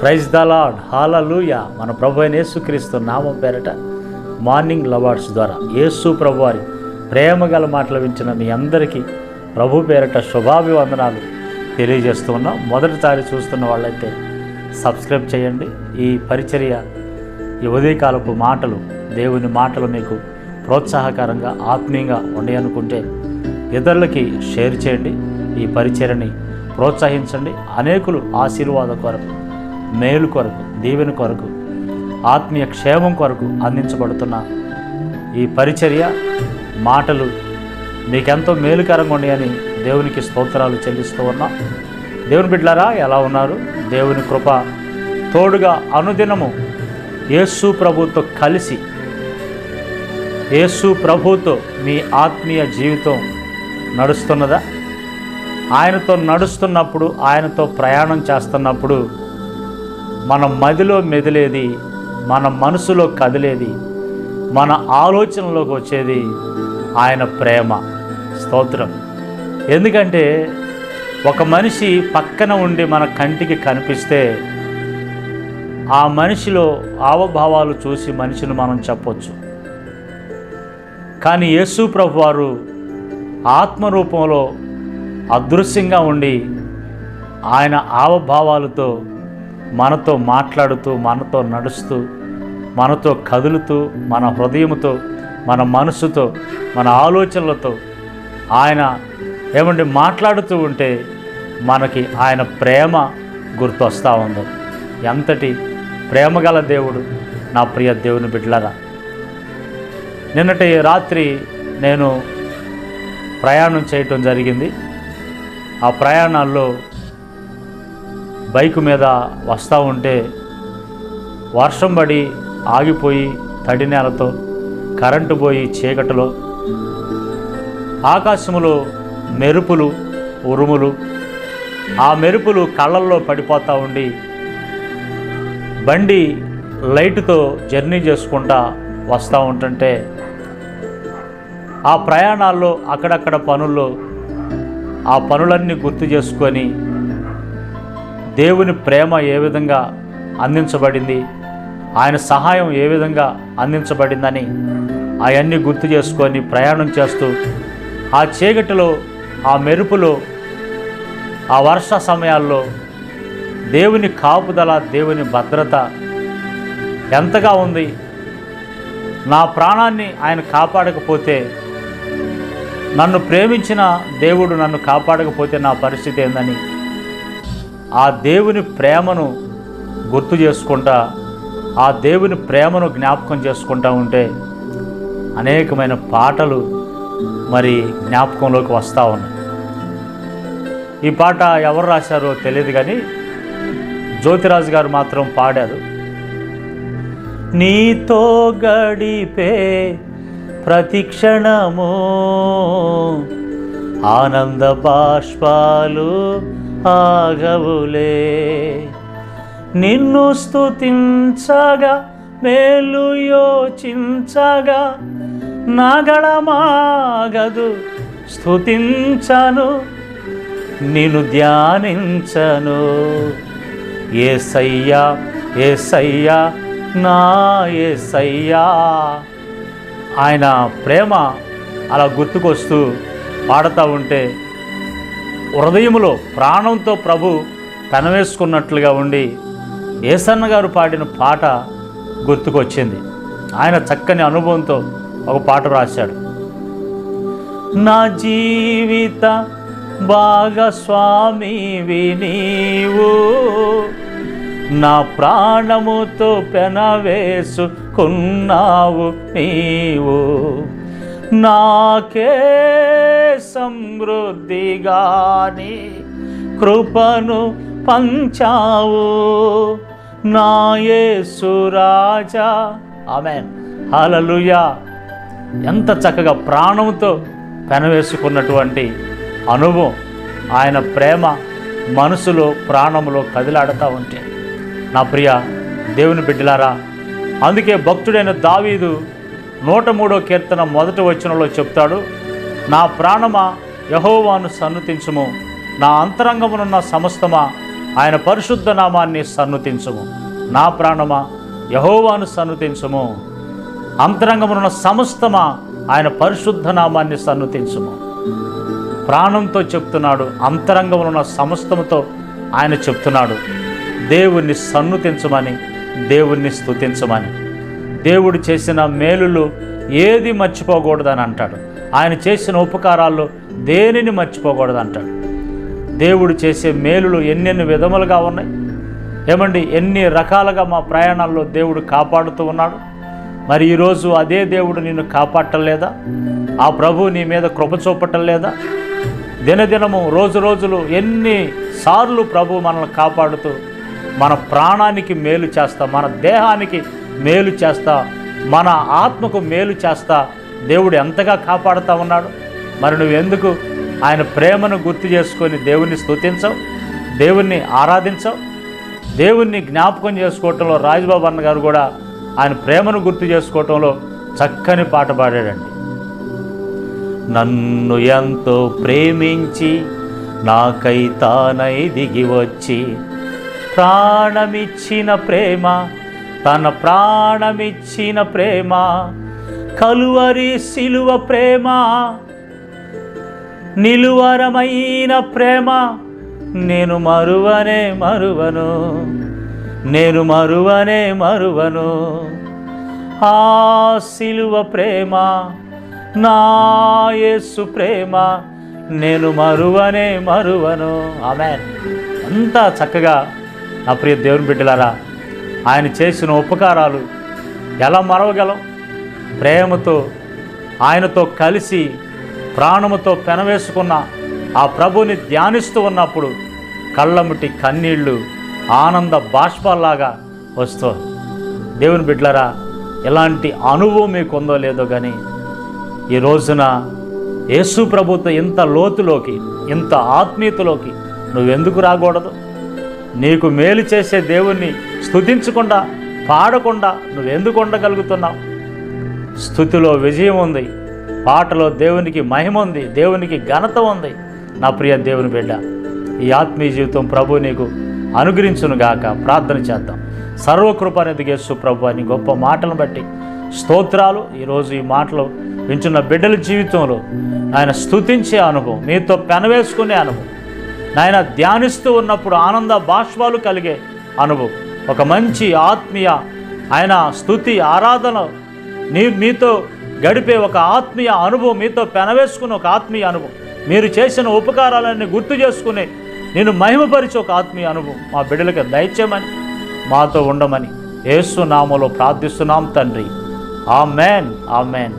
Praise the lord హాలూయా మన ప్రభు అయిన యేసుక్రీస్తు నామం పేరట మార్నింగ్ లవార్డ్స్ ద్వారా. యేసు ప్రభు వారి ప్రేమ గల మాటలు వించిన మీ అందరికీ ప్రభు పేరట శుభాభివందనాలు తెలియజేస్తూ ఉన్నాం. మొదటిసారి చూస్తున్న వాళ్ళైతే సబ్స్క్రైబ్ చేయండి. ఈ పరిచర్య ఈ ఉదయకాలపు మాటలు దేవుని మాటలు మీకు ప్రోత్సాహకరంగా ఆత్మీయంగా ఉన్నాయనుకుంటే ఇతరులకి షేర్ చేయండి. ఈ పరిచర్ని ప్రోత్సహించండి. అనేకులు ఆశీర్వాద కొరకు మేలు కొరకు దీవెన కొరకు ఆత్మీయ క్షేమం కొరకు అందించబడుతున్న ఈ పరిచర్య మాటలు మీకెంతో మేలుకరంగా ఉన్నాయని దేవునికి స్తోత్రాలు చెల్లిస్తూ ఉన్నాం. దేవుని బిడ్డలారా ఎలా ఉన్నారు? దేవుని కృప తోడుగా అనుదినము యేసు ప్రభుతో కలిసి యేసు ప్రభుతో మీ ఆత్మీయ జీవితం నడుస్తున్నదా? ఆయనతో నడుస్తున్నప్పుడు ఆయనతో ప్రయాణం చేస్తున్నప్పుడు మన మదిలో మెదిలేది మన మనసులో కదిలేది మన ఆలోచనలోకి వచ్చేది ఆయన ప్రేమ. స్తోత్రం. ఎందుకంటే ఒక మనిషి పక్కన ఉండి మన కంటికి కనిపిస్తే ఆ మనిషిలో ఆవభావాలు చూసి మనిషిని మనం చెప్పొచ్చు. కానీ యేసు ప్రభు వారు ఆత్మరూపంలో అదృశ్యంగా ఉండి ఆయన ఆవభావాలతో మనతో మాట్లాడుతూ మనతో నడుస్తూ మనతో కదులుతూ మన హృదయముతో మన మనసుతో మన ఆలోచనలతో ఆయన ఏమండి మాట్లాడుతూ ఉంటే మనకి ఆయన ప్రేమ గుర్తొస్తూ ఉంది. ఎంతటి ప్రేమగల దేవుడు నా ప్రియ దేవుని బిడ్డలరా. నిన్నటి రాత్రి నేను ప్రయాణం చేయటం జరిగింది. ఆ ప్రయాణాల్లో బైక్ మీద వస్తూ ఉంటే వర్షం పడి ఆగిపోయి తడి నేలతో కరెంటు పోయి చీకటిలో ఆకాశములో మెరుపులు ఉరుములు ఆ మెరుపులు కళ్ళల్లో పడిపోతూ ఉండి బండి లైట్తో జర్నీ చేసుకుంటా వస్తూ ఉంటుంటే ఆ ప్రయాణాల్లో అక్కడక్కడ పనుల్లో ఆ పనులన్నీ గుర్తు చేసుకొని దేవుని ప్రేమ ఏ విధంగా అందించబడింది? ఆయన సహాయం ఏ విధంగా అందించబడిందని అవన్నీ గుర్తు చేసుకొని ప్రయాణం చేస్తూ ఆ చీకటిలో ఆ మెరుపులో ఆ వర్ష సమయాల్లో దేవుని కాపుదల దేవుని భద్రత ఎంతగా ఉంది? నా ప్రాణాన్ని ఆయన కాపాడకపోతే నన్ను ప్రేమించిన దేవుడు నన్ను కాపాడకపోతే నా పరిస్థితి ఏందని ఆ దేవుని ప్రేమను గుర్తు చేసుకుంటా ఆ దేవుని ప్రేమను జ్ఞాపకం చేసుకుంటా ఉంటే అనేకమైన పాటలు మరి జ్ఞాపకంలోకి వస్తూ ఉన్నాయి. ఈ పాట ఎవరు రాశారో తెలియదు కానీ జ్యోతిరాజు గారు మాత్రం పాడారు. నీతో గడిపే ప్రతిక్షణము ఆనంద బాష్పాలు ఆగవులే నిన్ను స్తుతించగా మేలు యోచించగా నాగళమాగదు స్తుతించను నిన్ను ధ్యానించను. ఏసయ్యా ఏసయ్యా నా ఏసయ్యా. ఆయన ప్రేమ అలా గుర్తుకొస్తూ పాడుతూ ఉంటే హృదయములో ప్రాణంతో ప్రభు పెనవేసుకున్నట్లుగా ఉండి ఏసన్న గారు పాడిన పాట గుర్తుకొచ్చింది. ఆయన చక్కని అనుభవంతో ఒక పాట రాశాడు నా జీవిత భాగస్వామి నీవు నా ప్రాణముతో పెనవేసుకున్నావు నీవు. నాకే సమృద్ధిగాని కృపను పంచావు. నాయసురాజా ఆమెన్. హలలుయా ఎంత చక్కగా ప్రాణంతో పెనవేసుకున్నటువంటి అనుభవం ఆయన ప్రేమ మనసులో ప్రాణములో కదిలాడుతూ ఉంటే. నా ప్రియ దేవుని బిడ్డలారా అందుకే భక్తుడైన దావీదు నూట మూడో కీర్తన మొదటి వచనంలో చెప్తాడు నా ప్రాణమా యహోవాను సన్నుతించుము. నా అంతరంగమునున్న సమస్తమా ఆయన పరిశుద్ధ నామాన్ని సన్నుతించుము. నా ప్రాణమా యహోవాను సన్నుతించుము. అంతరంగమునున్న సమస్తమా ఆయన పరిశుద్ధ నామాన్ని సన్నుతించుము. ప్రాణంతో చెప్తున్నాడు అంతరంగమునున్న సమస్తముతో ఆయన చెప్తున్నాడు దేవుణ్ణి సన్నుతించమని దేవుణ్ణి స్తుతించమని. దేవుడు చేసిన మేలులు ఏది మర్చిపోకూడదని అంటాడు. ఆయన చేసిన ఉపకారాల్లో దేనిని మర్చిపోకూడదు అంటాడు. దేవుడు చేసే మేలులు ఎన్నెన్ని విధములుగా ఉన్నాయి? ఏమండి ఎన్ని రకాలుగా మా ప్రయాణాల్లో దేవుడు కాపాడుతూ ఉన్నాడు? మరి ఈరోజు అదే దేవుడు నిన్ను కాపాడటలేదా ఆ ప్రభు నీ మీద కృప చూపటం లేదా? దినదినము రోజు రోజులు ఎన్ని సార్లు ప్రభు మనల్ని కాపాడుతూ మన ప్రాణానికి మేలు చేస్తా మన దేహానికి మేలు చేస్తా మన ఆత్మకు మేలు చేస్తా దేవుడు ఎంతగా కాపాడుతూ ఉన్నాడు. మరి నువ్వెందుకు ఆయన ప్రేమను గుర్తు చేసుకొని దేవుణ్ణి స్తుతించవు దేవుణ్ణి ఆరాధించవు? దేవుణ్ణి జ్ఞాపకం చేసుకోవటంలో రాజబాబు అన్న గారు కూడా ఆయన ప్రేమను గుర్తు చేసుకోవటంలో చక్కని పాట పాడాడండి. నన్ను ఎంతో ప్రేమించి నాకై తానై దిగి వచ్చి ప్రాణమిచ్చిన ప్రేమ తన ప్రాణమిచ్చిన ప్రేమ కలువరి సిలువ ప్రేమ నిలువరమైన ప్రేమ నేను మరువనే మరువను నేను మరువనే మరువను. ఆ సిలువ ప్రేమ నా యేసు ప్రేమ నేను మరువనే మరువను. ఆమె అంతా చక్కగా నా ప్రియ దేవుని బిడ్డలారా ఆయన చేసిన ఉపకారాలు ఎలా మరవగలం? ప్రేమతో ఆయనతో కలిసి ప్రాణముతో పెనవేసుకున్న ఆ ప్రభుని ధ్యానిస్తూ ఉన్నప్పుడు కళ్ళముటి కన్నీళ్ళు ఆనంద బాష్పాల్లాగా వస్తూ. దేవుని బిడ్లరా ఎలాంటి అనుభవం మీకు ఉందో లేదో కానీ ఈ రోజున యేసు ప్రభుతో ఇంత లోతులోకి ఇంత ఆత్మీయతలోకి నువ్వెందుకు రాకూడదు? నీకు మేలు చేసే దేవుణ్ణి స్థుతించకుండా పాడకుండా నువ్వెందుకు ఉండగలుగుతున్నావు? స్థుతిలో విజయం ఉంది. పాటలో దేవునికి మహిమ ఉంది. దేవునికి ఘనత ఉంది. నా ప్రియ దేవుని బిడ్డ ఈ ఆత్మీయ జీవితం ప్రభు నీకు అనుగ్రహించునుగాక ప్రార్థన చేద్దాం. సర్వకృపానిధి యేసు ప్రభు అని గొప్ప మాటలను బట్టి స్తోత్రాలు ఈరోజు ఈ మాటలు వింటున్న బిడ్డల జీవితంలో ఆయన స్థుతించే అనుభవం మీతో పెనవేసుకునే అనుభవం. నాయన ధ్యానిస్తూ ఉన్నప్పుడు ఆనంద బాష్పాలు కలిగే అనుభవం. ఒక మంచి ఆత్మీయ ఆయన స్తుతి ఆరాధన నీ మీతో గడిపే ఒక ఆత్మీయ అనుభవం మీతో పెనవేసుకున్న ఒక ఆత్మీయ అనుభవం. మీరు చేసిన ఉపకారాలన్నీ గుర్తు చేసుకుని నేను మహిమపరిచే ఒక ఆత్మీయ అనుభవం. మా బిడ్డలకి దయచేయమని మాతో ఉండమని ఏసునామలో ప్రార్థిస్తున్నాం తండ్రి. ఆ మేన్ ఆ మేన్